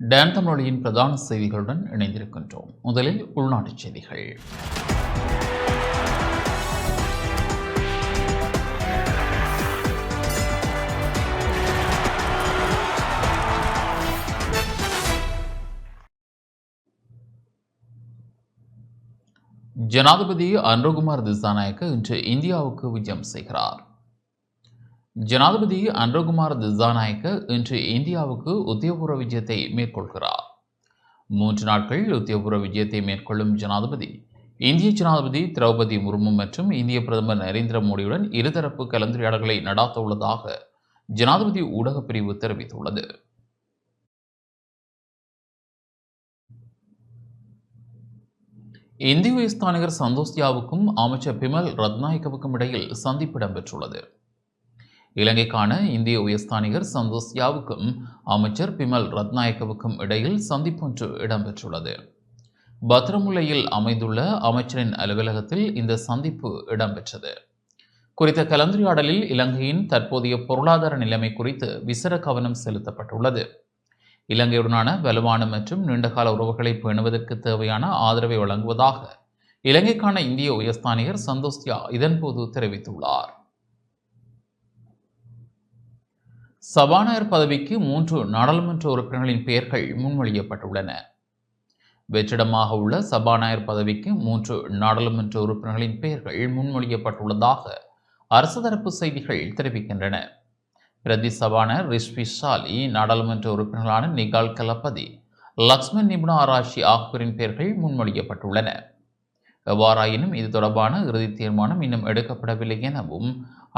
Tan Don தமிழொலியின் பிரதான செய்திகளுடன் இணைந்திருக்கின்றோம். முதலில் உள்நாட்டுச் செய்திகள். ஜனாதிபதி அன்ருகுமார் திசாநாயக்க இன்று இந்தியாவுக்கு விஜயம் செய்கிறார். ஜனாதிபதி அன்ரகுமார் திசாநாயக்க இன்று இந்தியாவுக்கு உத்தியோகபூர்வ விஜயத்தை மேற்கொள்கிறார். மூன்று நாட்கள் உத்தியோகபூர்வ விஜயத்தை மேற்கொள்ளும் ஜனாதிபதி இந்திய ஜனாதிபதி திரௌபதி முர்மு மற்றும் இந்திய பிரதமர் நரேந்திர மோடியுடன் இருதரப்பு கலந்துரையாடல்களை நடாத்த உள்ளதாக ஜனாதிபதி ஊடகப் பிரிவு தெரிவித்துள்ளது. இந்திய உயர்ஸ்தானிகர் சந்தோஸ்தியாவுக்கும் அமைச்சர் பிமல் ரத்நாயக்கவுக்கும் இடையில் சந்திப்பு இடம்பெற்றுள்ளது. இலங்கைக்கான இந்திய உயர்ஸ்தானிகர் சந்தோஸ்யாவுக்கும் அமைச்சர் பிமல் ரத்நாயக்கவுக்கும் இடையில் சந்திப்பொன்று இடம்பெற்றுள்ளது. பத்ரமுல்லையில் அமைந்துள்ள அமைச்சரின் அலுவலகத்தில் இந்த சந்திப்பு இடம்பெற்றது. குறித்த கலந்துரையாடலில் இலங்கையின் தற்போதைய பொருளாதார நிலைமை குறித்து விசர கவனம் செலுத்தப்பட்டுள்ளது. இலங்கையுடனான வலுவான மற்றும் நீண்டகால உறவுகளை பேணுவதற்கு தேவையான ஆதரவை வழங்குவதாக இலங்கைக்கான இந்திய உயர்ஸ்தானிகர் சந்தோஸ்தியா இதன்போது தெரிவித்துள்ளார். சபாநாயகர் பதவிக்கு மூன்று நாடாளுமன்ற உறுப்பினர்களின் பெயர்கள் முன்மொழியப்பட்டுள்ளன. வெற்றிடமாக உள்ள சபாநாயகர் பதவிக்கு மூன்று நாடாளுமன்ற உறுப்பினர்களின் பெயர்கள் முன்மொழியப்பட்டுள்ளதாக அரசு தரப்பு செய்திகள் தெரிவிக்கின்றன. பிரதி சபாநாயகர் ரிஷ்வி ஷாலி நாடாளுமன்ற உறுப்பினர்களான நிகால் கலப்பதி லக்ஷ்மண் நிபுணா ஆராய்ச்சி ஆகியோரின் பெயர்கள் முன்மொழியப்பட்டுள்ளன. எவ்வாறாயினும் இது தொடர்பான இறுதி தீர்மானம் இன்னும் எடுக்கப்படவில்லை எனவும்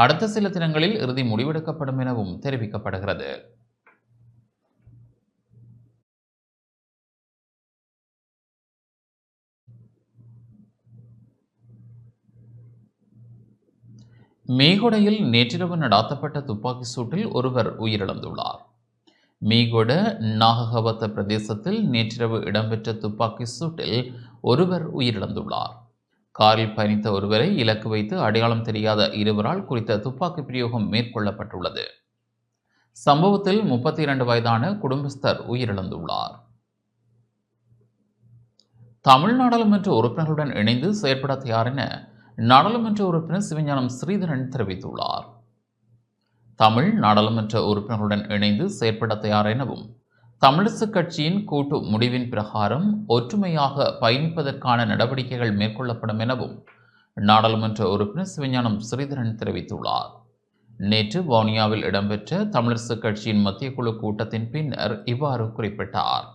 அடுத்த சில தினங்களில் இறுதி முடிவெடுக்கப்படும் எனவும் தெரிவிக்கப்படுகிறது. மேகொடையில் நேற்றிரவு நடாத்தப்பட்ட துப்பாக்கி சூட்டில் ஒருவர் உயிரிழந்துள்ளார். மீகொட நாககவத்த பிரதேசத்தில் நேற்றிரவு இடம்பெற்ற துப்பாக்கி சூட்டில் ஒருவர் உயிரிழந்துள்ளார். காரில் பயணித்த ஒருவரை இலக்கு வைத்து அடையாளம் தெரியாத இருவரால் குறித்த துப்பாக்கி பிரயோகம் மேற்கொள்ளப்பட்டுள்ளது. சம்பவத்தில் முப்பத்தி இரண்டு வயதான குடும்பஸ்தர் உயிரிழந்துள்ளார். தமிழ் நாடாளுமன்ற உறுப்பினர்களுடன் இணைந்து செயற்பட தயார் என நாடாளுமன்ற உறுப்பினர் சிவஞானம் ஸ்ரீதரன் தெரிவித்துள்ளார். தமிழ் நாடாளுமன்ற உறுப்பினர்களுடன் இணைந்து செயற்பட தயார் எனவும் தமிழிசு கட்சியின் கூட்டு முடிவின் பிரகாரம் ஒற்றுமையாக பயணிப்பதற்கான நடவடிக்கைகள் மேற்கொள்ளப்படும் எனவும் நாடாளுமன்ற உறுப்பினர் சிவஞானம் ஸ்ரீதரன் தெரிவித்துள்ளார். நேற்று வவுனியாவில் இடம்பெற்ற தமிழிசு கட்சியின் மத்திய குழு கூட்டத்தின் பின்னர் இவ்வாறு குறிப்பிட்டார்.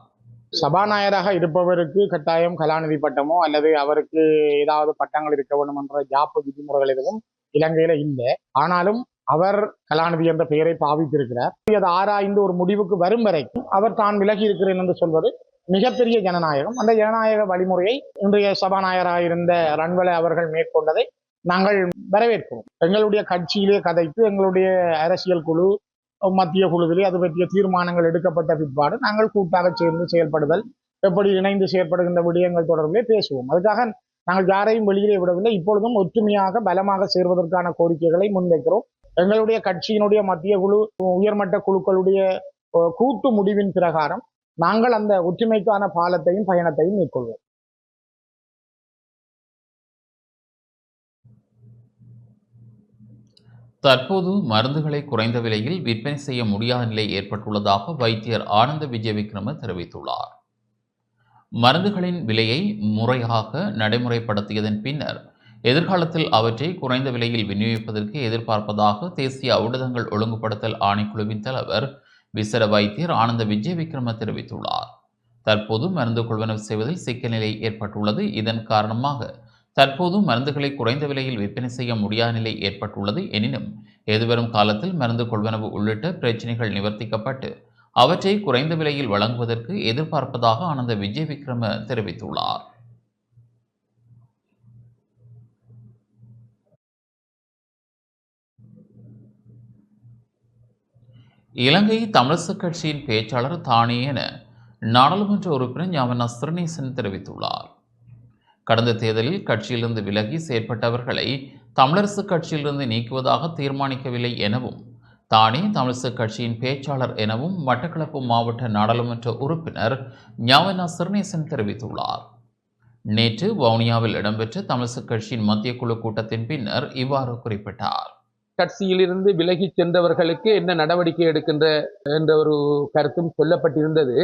சபாநாயகராக இருப்பவருக்கு கட்டாயம் கலாநிதி பட்டமோ அல்லது அவருக்கு ஏதாவது பட்டங்கள் இருக்க வேண்டும் என்ற ஜாப்பு விதிமுறைகள் எதுவும் இலங்கையில இல்லை. ஆனாலும் அவர் கலாநிதி என்ற பெயரை பாவித்திருக்கிறார். அது ஆராய்ந்து ஒரு முடிவுக்கு வரும் வரைக்கும் அவர் தான் விலகி இருக்கிறேன் என்று சொல்வது மிகப்பெரிய ஜனநாயகம். அந்த ஜனநாயக வழிமுறையை இன்றைய சபாநாயகராக இருந்த ரன்வலை அவர்கள் மேற்கொண்டதை நாங்கள் வரவேற்கிறோம் எங்களுடைய கட்சியிலே கதைத்து எங்களுடைய அரசியல் குழு மத்திய குழுவிலே அது பற்றிய தீர்மானங்கள் எடுக்கப்பட்ட பிற்பாடு நாங்கள் கூட்டாக சேர்ந்து செயல்படுதல் எப்படி இணைந்து செயல்படுகின்ற விடயங்கள் தொடர்பிலே பேசுவோம். அதுக்காக நாங்கள் யாரையும் வெளியிலே விடவில்லை. இப்பொழுதும் ஒற்றுமையாக பலமாக சேர்வதற்கான கோரிக்கைகளை முன்வைக்கிறோம். எங்களுடைய கட்சியினுடைய மத்திய குழு உயர்மட்ட குழுக்களுடைய கூட்டு முடிவின் பிரகாரம் நாங்கள் அந்த ஒற்றுமைக்கான பாலத்தையும் பயணத்தையும் மேற்கொள்வோம். தற்போது மருந்துகளை குறைந்த விலையில் விற்பனை செய்ய முடியாத நிலை ஏற்பட்டுள்ளதாக வைத்தியர் ஆனந்த விஜயவிக்ரம தெரிவித்துள்ளார். மருந்துகளின் விலையை முறையாக நடைமுறைப்படுத்தியதன் பின்னர் எதிர்காலத்தில் அவற்றை குறைந்த விலையில் விநியோகிப்பதற்கு எதிர்பார்ப்பதாக தேசிய ஊடகங்கள் ஒழுங்குபடுத்தல் ஆணைக்குழுவின் தலைவர் விசர வைத்தியர் ஆனந்த விஜயவிக்ரம தெரிவித்துள்ளார். தற்போது மருந்து கொள்வனவு செய்வதில் சிக்கல் நிலை ஏற்பட்டுள்ளது. இதன் காரணமாக தற்போது மருந்துகளை குறைந்த விலையில் விற்பனை செய்ய முடியாத நிலை ஏற்பட்டுள்ளது. எனினும் எதிர்வரும் காலத்தில் மருந்து கொள்வனவு உள்ளிட்ட பிரச்சினைகள் நிவர்த்திக்கப்பட்டு அவற்றை குறைந்த விலையில் வழங்குவதற்கு எதிர்பார்ப்பதாக ஆனந்த விஜய் விக்ரம தெரிவித்துள்ளார். இலங்கை தமிழிசு கட்சியின் பேச்சாளர் தானே என நாடாளுமன்ற உறுப்பினர் ஞாபன சிறுநேசன் தெரிவித்துள்ளார். கடந்த தேர்தலில் கட்சியிலிருந்து விலகி செயற்பட்டவர்களை தமிழரசு கட்சியிலிருந்து நீக்குவதாக தீர்மானிக்கவில்லை எனவும் தானே தமிழிசை கட்சியின் பேச்சாளர் எனவும் மட்டக்களப்பு மாவட்ட நாடாளுமன்ற உறுப்பினர் ஞாவனா சிறுநேசன் தெரிவித்துள்ளார். நேற்று வவுனியாவில் இடம்பெற்ற தமிழிசை கட்சியின் மத்திய குழு கூட்டத்தின் பின்னர் இவ்வாறு குறிப்பிட்டார். கட்சியிலிருந்து விலகி சென்றவர்களுக்கு என்ன நடவடிக்கை எடுக்கின்ற என்ற ஒரு கருத்தும் சொல்லப்பட்டிருந்தது.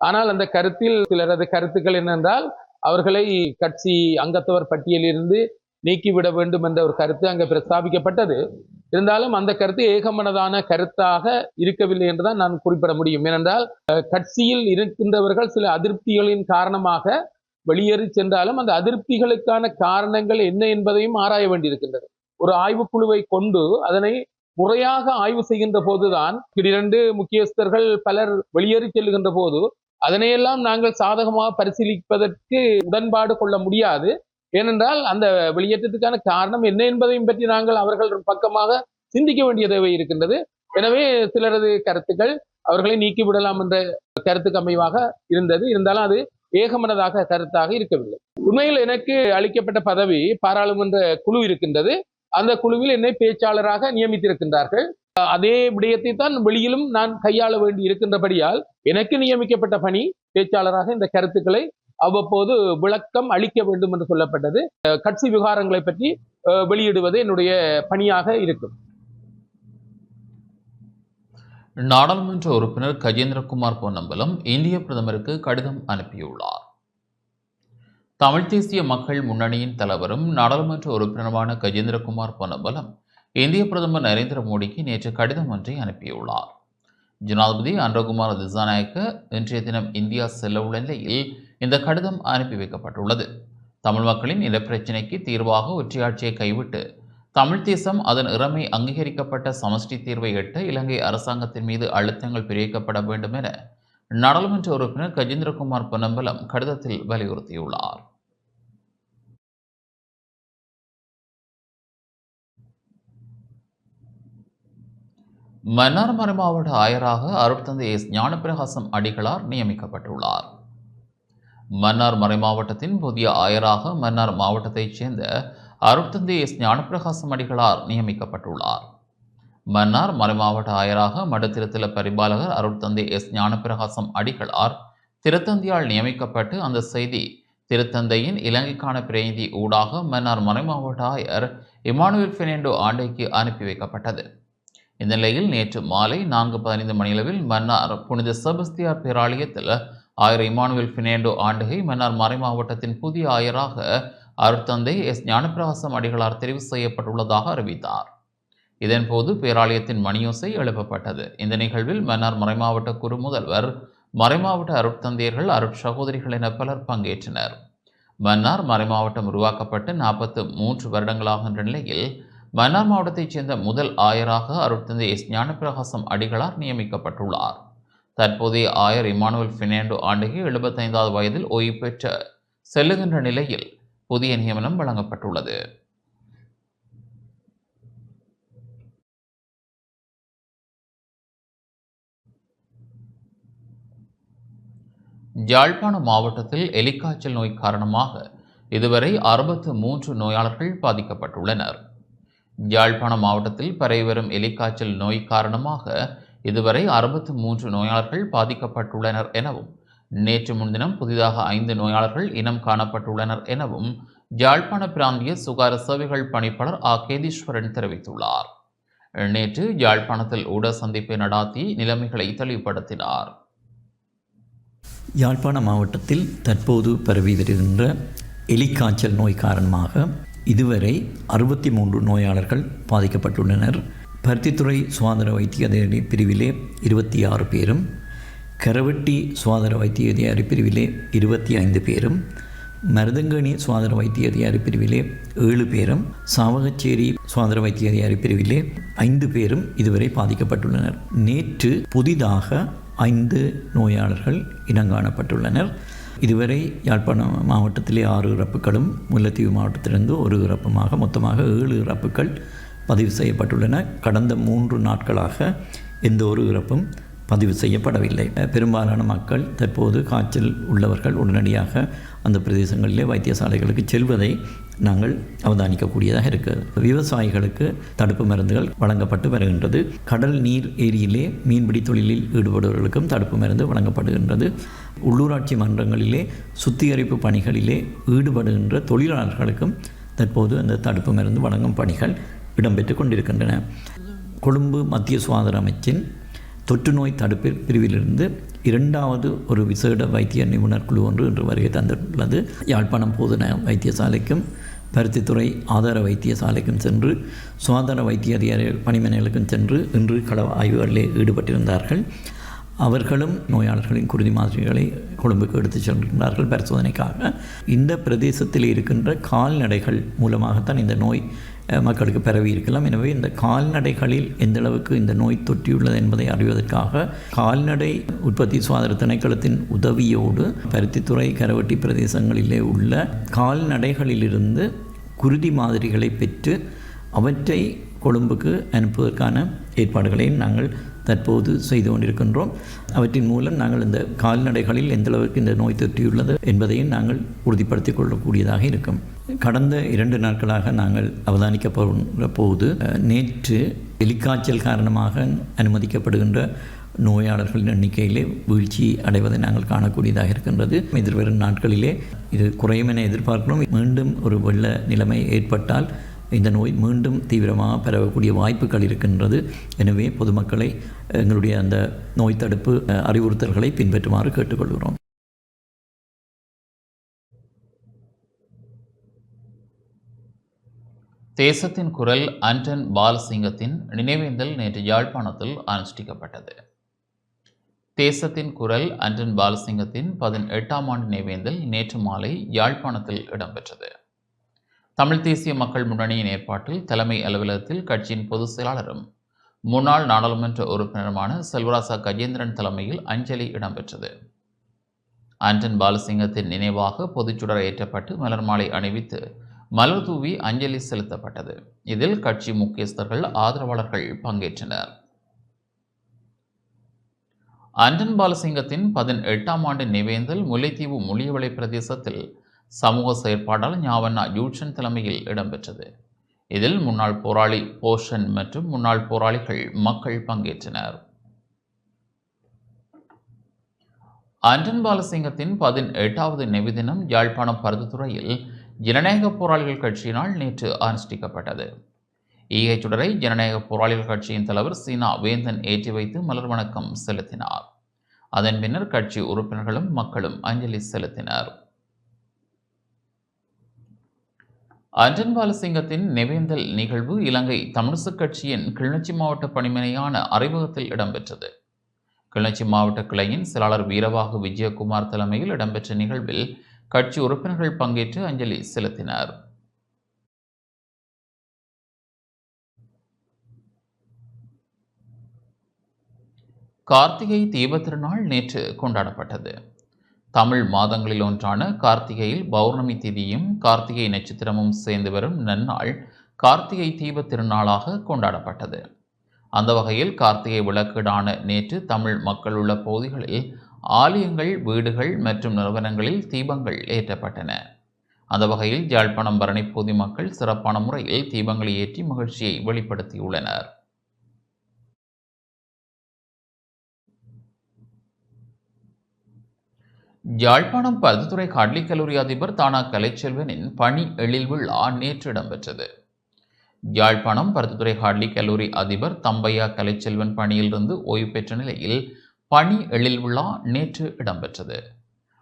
ஆனால் அந்த கருத்தில் சிலரது கருத்துக்கள் என்னென்றால் அவர்களை கட்சி அங்கத்தவர் பட்டியலிருந்து நீக்கிவிட வேண்டும் என்ற ஒரு கருத்து அங்கே பிரஸ்தாபிக்கப்பட்டது. இருந்தாலும் அந்த கருத்து ஏகமனதான கருத்தாக இருக்கவில்லை என்றுதான் நான் குறிப்பிட முடியும். ஏனென்றால் அஹ், கட்சியில் இருக்கின்றவர்கள் சில அதிருப்திகளின் காரணமாக வெளியேறி சென்றாலும் அந்த அதிருப்திகளுக்கான காரணங்கள் என்ன என்பதையும் ஆராய வேண்டியிருக்கின்றது. ஒரு ஆய்வுக்குழுவை கொண்டு அதனை முறையாக ஆய்வு செய்கின்ற போதுதான் இரண்டு முக்கியஸ்தர்கள் பலர் வெளியேறி செல்லுகின்ற போது அதனையெல்லாம் நாங்கள் சாதகமாக பரிசீலிப்பதற்கு உடன்பாடு கொள்ள முடியாது. ஏனென்றால் அந்த வெளியேற்றத்துக்கான காரணம் என்ன என்பதையும் பற்றி நாங்கள் அவர்கள் பக்கமாக சிந்திக்க வேண்டிய தேவை இருக்கின்றது. எனவே சிலரது கருத்துக்கள் அவர்களை நீக்கிவிடலாம் என்ற கருத்துக்கு அமைவாக இருந்தது. இருந்தாலும் அது ஏகமனதாக கருத்தாக இருக்கவில்லை. உண்மையில் எனக்கு அளிக்கப்பட்ட பதவி பாராளுமன்ற குழு இருக்கின்றது. அந்த குழுவில் என்னை பேச்சாளராக நியமித்திருக்கின்றார்கள். அதே விடயத்தை தான் வெளியிலும் நான் கையாள வேண்டி இருக்கின்றபடியால் எனக்கு நியமிக்கப்பட்ட பணி பேச்சாளராக இந்த கருத்துக்களை அவ்வப்போது விளக்கம் அளிக்க வேண்டும் என்று சொல்லப்பட்டது. அஹ் கட்சி விவகாரங்களை பற்றி அஹ் வெளியிடுவது என்னுடைய பணியாக இருக்கும். நாடாளுமன்ற உறுப்பினர் கஜேந்திரகுமார் பொன்னம்பலம் இந்திய பிரதமருக்கு கடிதம் அனுப்பியுள்ளார். தமிழ் தேசிய மக்கள் முன்னணியின் தலைவரும் நாடாளுமன்ற உறுப்பினருமான கஜேந்திரகுமார் பொன்னம்பலம் இந்திய பிரதமர் நரேந்திர மோடிக்கு நேற்று கடிதம் ஒன்றை அனுப்பியுள்ளார். ஜனாதிபதி அன்றகுமார் திசாநாயக்க இன்றைய தினம் இந்தியா செல்ல உள்ள நிலையில் இந்த கடிதம் அனுப்பி வைக்கப்பட்டுள்ளது. தமிழ் மக்களின் நிலப்பிரச்சினைக்கு தீர்வாக ஒற்றையாட்சியை கைவிட்டு தமிழ் தேசம் அதன் இறமை அங்கீகரிக்கப்பட்ட சமஷ்டி தீர்வை எட்ட இலங்கை அரசாங்கத்தின் மீது அழுத்தங்கள் பிரிக்கப்பட வேண்டும் என நாடாளுமன்ற உறுப்பினர் கஜேந்திரகுமார் பொன்னம்பலம் கடிதத்தில் வலியுறுத்தியுள்ளார். மன்னார் மறைமாவட்ட ஆயராக அருட்தந்தை எஸ். ஞானப்பிரகாசம் அடிகளார் நியமிக்கப்பட்டுள்ளார். மன்னார் மறைமாவட்டத்தின் புதிய ஆயராக மன்னார் மாவட்டத்தைச் சேர்ந்த அருட்தந்தை எஸ். ஞானப்பிரகாசம் அடிகளார் நியமிக்கப்பட்டுள்ளார். மன்னார் மறைமாவட்ட ஆயராக மடத்திருத்தல பரிபாலகர் அருட்தந்தை எஸ். ஞானப்பிரகாசம் அடிகளார். திருத்தந்தையால் நியமிக்கப்பட்டு அந்த செய்தி திருத்தந்தையின் இலங்கைக்கான பிரதிநிதி ஊடாக மன்னார் மறைமாவட்ட ஆயர் இமானுவேல் பெர்னாண்டோ ஆண்டைக்கு அனுப்பி வைக்கப்பட்டது. இந்த நிலையில் நேற்று மாலை நான்கு பதினைந்து மணியளவில் மன்னார் புனித செபஸ்தியார் பேராலயத்தில் ஆயர் இமானுவேல் பினேண்டோ ஆண்டுகை மன்னார் மறைமாவட்டத்தின் புதிய ஆயராக அருட்தந்தை எஸ். ஞானப்பிரகாசம் அடிகளார் தெரிவு செய்யப்பட்டுள்ளதாக அறிவித்தார். இதன்போது பேராலயத்தின் மணியோசை எழுப்பப்பட்டது. இந்த நிகழ்வில் மன்னார் மறைமாவட்ட குரு முதல்வர் மறைமாவட்ட அருட்தந்தையர்கள் அருட்சகோதரிகள் என பலர் பங்கேற்றனர். மன்னார் மறைமாவட்டம் உருவாக்கப்பட்டு நாற்பத்து மூன்று வருடங்களாகின்ற நிலையில் மன்னார் மாவட்டத்தைச் சேர்ந்த முதல் ஆயராக அருட்தந்தை எஸ். ஞானப்பிரகாசம் அடிகளார் நியமிக்கப்பட்டுள்ளார். தற்போதைய ஆயர் இமானுவல் ஃபினாண்டோ ஆண்டுக்கு எழுபத்தைந்தாவது வயதில் ஓய்வு பெற்ற செல்லுகின்ற நிலையில் புதிய நியமனம் வழங்கப்பட்டுள்ளது. யாழ்ப்பாணம் மாவட்டத்தில் எலிக்காய்ச்சல் நோய் காரணமாக இதுவரை அறுபத்து மூன்று நோயாளர்கள் பாதிக்கப்பட்டுள்ளனர். யாழ்ப்பாணம் மாவட்டத்தில் பரவி வரும் எலிக்காய்ச்சல் நோய் காரணமாக இதுவரை அறுபத்து மூன்று நோயாளர்கள் பாதிக்கப்பட்டுள்ளனர் எனவும் நேற்று முன்தினம் புதிதாக ஐந்து நோயாளர்கள் இனம் காணப்பட்டுள்ளனர் எனவும் யாழ்ப்பாண பிராந்திய சுகார சேவைகள் பணிப்பாளர் ஆ. கேதீஸ்வரன் தெரிவித்துள்ளார். நேற்று யாழ்ப்பாணத்தில் ஊடக சந்திப்பை நடாத்தி நிலைமைகளை தெளிவுபடுத்தினார். யாழ்ப்பாண மாவட்டத்தில் தற்போது பரவி வருகின்ற எலிக்காய்ச்சல் நோய் காரணமாக இதுவரை அறுபத்தி மூன்று நோயாளர்கள் பாதிக்கப்பட்டுள்ளனர். பருத்தித்துறை சுகாதார வைத்திய அதிகாரி பிரிவிலே இருபத்தி ஆறு பேரும் கரவெட்டி சுகாதார வைத்திய அதிகாரி பிரிவிலே இருபத்தி ஐந்து பேரும் மருதங்கணி சுகாதார வைத்திய அதிகாரி பிரிவிலே ஏழு பேரும் சாவகச்சேரி சுகாதார வைத்திய அதிகாரி பிரிவிலே ஐந்து பேரும் இதுவரை பாதிக்கப்பட்டுள்ளனர். நேற்று புதிதாக ஐந்து நோயாளர்கள் இனங்காணப்பட்டுள்ளனர். இதுவரை யாழ்ப்பாணம் மாவட்டத்திலே ஆறு இறப்புகளும் முல்லைத்தீவு மாவட்டத்திலிருந்து ஒரு இறப்புமாக மொத்தமாக ஏழு இறப்புகள் பதிவு செய்யப்பட்டுள்ளன. கடந்த மூன்று நாட்களாக எந்த ஒரு இறப்பும் பதிவு செய்யப்படவில்லை. பெரும்பாலான மக்கள் தற்போது காய்ச்சல் உள்ளவர்கள் உடனடியாக அந்த பிரதேசங்களிலே வைத்தியசாலைகளுக்கு செல்வதை நாங்கள் அவதானிக்கக்கூடியதாக இருக்குது விவசாயிகளுக்கு தடுப்பு மருந்துகள் வழங்கப்பட்டு வருகின்றது. கடல் நீர் ஏரியிலே மீன்பிடி தொழிலில் ஈடுபடுபவர்களுக்கும் தடுப்பு மருந்து வழங்கப்படுகின்றது. உள்ளூராட்சி மன்றங்களிலே சுத்திகரிப்பு பணிகளிலே ஈடுபடுகின்ற தொழிலாளர்களுக்கும் தற்போது அந்த தடுப்பு மருந்து வழங்கும் பணிகள் இடம்பெற்று கொண்டிருக்கின்றன. கொழும்பு மத்திய சுகாதார அமைச்சின் தொற்று நோய் தடுப்பு பிரிவிலிருந்து இரண்டாவது ஒரு விசேட வைத்திய நிபுணர் குழு ஒன்று இன்று வருகை தந்துள்ளது. யாழ்ப்பாணம் போதன வைத்தியசாலைக்கும் பருத்தித்துறை ஆதார வைத்தியசாலைக்கும் சென்று சுகாதார வைத்திய அதிகாரிகள் பணிமனைகளுக்கும் சென்று இன்று கள ஆய்வுகளில் ஈடுபட்டிருந்தார்கள். அவர்களும் நோயாளர்களின் குருதி மாதிரிகளை கொழும்புக்கு எடுத்துச் செல்கின்றார்கள் பரிசோதனைக்காக. இந்த பிரதேசத்தில் இருக்கின்ற கால்நடைகள் மூலமாகத்தான் இந்த நோய் மக்களுக்கு பரவி இருக்கலாம். எனவே இந்த கால்நடைகளில் எந்தளவுக்கு இந்த நோய் தொற்றியுள்ளது என்பதை அறிவதற்காக கால்நடை உற்பத்தி சுகாதார திணைக்களத்தின் உதவியோடு பருத்தித்துறை கரவட்டி பிரதேசங்களிலே உள்ள கால்நடைகளிலிருந்து குருதி மாதிரிகளை பெற்று அவற்றை கொழும்புக்கு அனுப்புவதற்கான ஏற்பாடுகளையும் நாங்கள் தற்போது செய்து கொண்டிருக்கின்றோம். அவற்றின் மூலம் நாங்கள் இந்த கால்நடைகளில் எந்தளவுக்கு இந்த நோய் தொற்றியுள்ளது என்பதையும் நாங்கள் உறுதிப்படுத்திக் கொள்ளக்கூடியதாக இருக்கும். கடந்த இரண்டு நாட்களாக நாங்கள் அவதானிக்கப்படுகிற போது நேற்று எலிக்காய்ச்சல் காரணமாக அனுமதிக்கப்படுகின்ற நோயாளர்களின் எண்ணிக்கையிலே வீழ்ச்சி அடைவதை நாங்கள் காணக்கூடியதாக இருக்கின்றது. எதிர்வரும் நாட்களிலே இது குறையும் என எதிர்பார்க்கிறோம். மீண்டும் ஒரு வெள்ள நிலைமை ஏற்பட்டால் இந்த நோய் மீண்டும் தீவிரமாக பரவக்கூடிய வாய்ப்புகள் இருக்கின்றது. எனவே பொதுமக்களை எங்களுடைய அந்த நோய் தடுப்பு அறிவுறுத்தல்களை பின்பற்றுமாறு கேட்டுக்கொள்கிறோம். தேசத்தின் குரல் அன்டன் பாலசிங்கத்தின் நினைவேந்தல் நேற்று யாழ்ப்பாணத்தில் அனுஷ்டிக்கப்பட்டது. தேசத்தின் குரல் அன்டன் பாலசிங்கத்தின் பதினெட்டாம் ஆண்டு நினைவேந்தல் நேற்று மாலை யாழ்ப்பாணத்தில் இடம்பெற்றது. தமிழ் தேசிய மக்கள் முன்னணியின் ஏற்பாட்டில் தலைமை அலுவலகத்தில் கட்சியின் பொதுச் செயலாளரும் முன்னாள் நாடாளுமன்ற உறுப்பினருமான செல்வராசா கஜேந்திரன் தலைமையில் அஞ்சலி இடம்பெற்றது. ஆண்டன் பாலசிங்கத்தின் நினைவாக பொதுச்சுடர் ஏற்றப்பட்டு மலர் மாலை அணிவித்து மலர் தூவி அஞ்சலி செலுத்தப்பட்டது. இதில் கட்சி முக்கியஸ்தர்கள் ஆதரவாளர்கள் பங்கேற்றனர். அண்டன் பாலசிங்கத்தின் பதினெட்டாம் ஆண்டு நிவேந்தல் முல்லைத்தீவு முள்ளியவளை பிரதேசத்தில் சமூக செயற்பாட்டாளர் ஞாவண்ணா யூட்சன் தலைமையில் இடம்பெற்றது. இதில் முன்னாள் போராளி போஷன் மற்றும் முன்னாள் போராளிகள் மக்கள் பங்கேற்றனர். அண்டன் பாலசிங்கத்தின் பதினெட்டாவது நிவேதினம் யாழ்ப்பாணம் பருத்தித்துறையில் ஜனநாயக போராளிகள் கட்சியினால் நேற்று அனுஷ்டிக்கப்பட்டது. ஈகை சுடரை ஜனநாயக போராளிகள் கட்சியின் தலைவர் சீனா வேந்தன் ஏற்றி வைத்து மலர் வணக்கம் செலுத்தினார். அதன் பின்னர் கட்சி உறுப்பினர்களும் மக்களும் அஞ்சலி செலுத்தினர். அஞ்சன் பாலசிங்கத்தின் நிவேந்தல் நிகழ்வு இலங்கை தமிழிசக் கட்சியின் கிளிநொச்சி மாவட்ட பணிமனையான அறிமுகத்தில் இடம்பெற்றது. கிளிநொச்சி மாவட்ட கிளையின் செயலாளர் வீரவாகு விஜயகுமார் தலைமையில் இடம்பெற்ற நிகழ்வில் கட்சி உறுப்பினர்கள் பங்கேற்று அஞ்சலி செலுத்தினர். கார்த்திகை தீபத்திருநாள் நேற்று கொண்டாடப்பட்டது. தமிழ் மாதங்களில் ஒன்றான கார்த்திகையில் பௌர்ணமி திதியும் கார்த்திகை நட்சத்திரமும் சேர்ந்து வரும் நன்னாள் கார்த்திகை தீபத் திருநாளாக கொண்டாடப்பட்டது. அந்த வகையில் கார்த்திகை விளக்கீடான நேற்று தமிழ் மக்கள் உள்ள பகுதிகளில் ஆலயங்கள் வீடுகள் மற்றும் நிறுவனங்களில் தீபங்கள் ஏற்றப்பட்டன. அந்த வகையில் யாழ்ப்பாணம் பரணி பகுதி மக்கள் சிறப்பான முறையில் தீபங்களை ஏற்றி மகிழ்ச்சியை வெளிப்படுத்தியுள்ளனர். யாழ்ப்பாணம் பல்துறை கடலிக் கல்லூரி அதிபர் தானா கலைச்செல்வனின் பணி எழில் விழா நேற்று இடம்பெற்றது. யாழ்ப்பாணம் பருத்துத்துறை ஹாட்லி கல்லூரி அதிபர் தம்பையா கலைச்செல்வன் பணியிலிருந்து ஓய்வு பெற்ற நிலையில் பணி எழில் விழா நேற்று இடம்பெற்றது.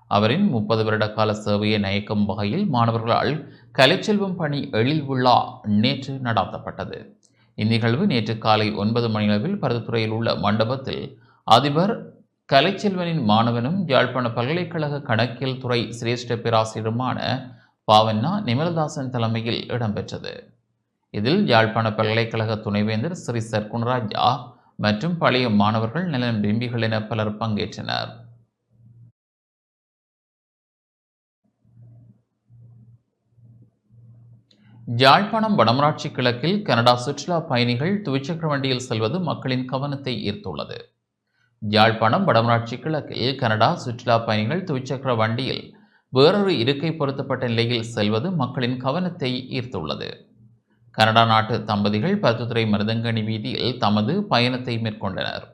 அவரின் முப்பது வருட கால சேவையை நயக்கும் வகையில் மாணவர்களால் கலைச்செல்வம் பணி எழில் விழா நேற்று நடாத்தப்பட்டது. இந்நிகழ்வு நேற்று காலை ஒன்பது மணியளவில் பருத்தித்துறையில் உள்ள மண்டபத்தில் அதிபர் கலைச்செல்வனின் மாணவனும் யாழ்ப்பாண பல்கலைக்கழக கணக்கியல் துறை சிரேஷ்ட பேராசிரியருமான பாவண்ணா நிமலதாசன் தலைமையில் இடம்பெற்றது. இதில் யாழ்ப்பாண பல்கலைக்கழக துணைவேந்தர் ஸ்ரீ சர்க்குணராஜா மற்றும் பழைய மாணவர்கள் நலன் விரும்பிகள் என பலர் பங்கேற்றனர். யாழ்ப்பாணம் வடமராட்சி கிழக்கில் கனடா சுற்றுலா பயணிகள் துவிச்சக்கர வண்டியில் செல்வது மக்களின் கவனத்தை ஈர்த்துள்ளது. யாழ்ப்பாணம் வடமராட்சி கிழக்கில் கனடா சுற்றுலா பயணிகள் துவிச்சக்கர வண்டியில் வேறொரு இருக்கை பொருத்தப்பட்ட நிலையில் செல்வது மக்களின் கவனத்தை ஈர்த்துள்ளது. கனடா நாட்டு தம்பதிகள் பத்துத்துறை மருதங்கணி வீதியில் தமது பயணத்தை மேற்கொண்டனர்.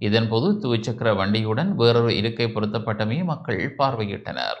இதன்போது துவிச்சக்கர வண்டியுடன் வேறொரு இருக்கை பொருத்தப்பட்டமே மக்கள் பார்வையிட்டனர்.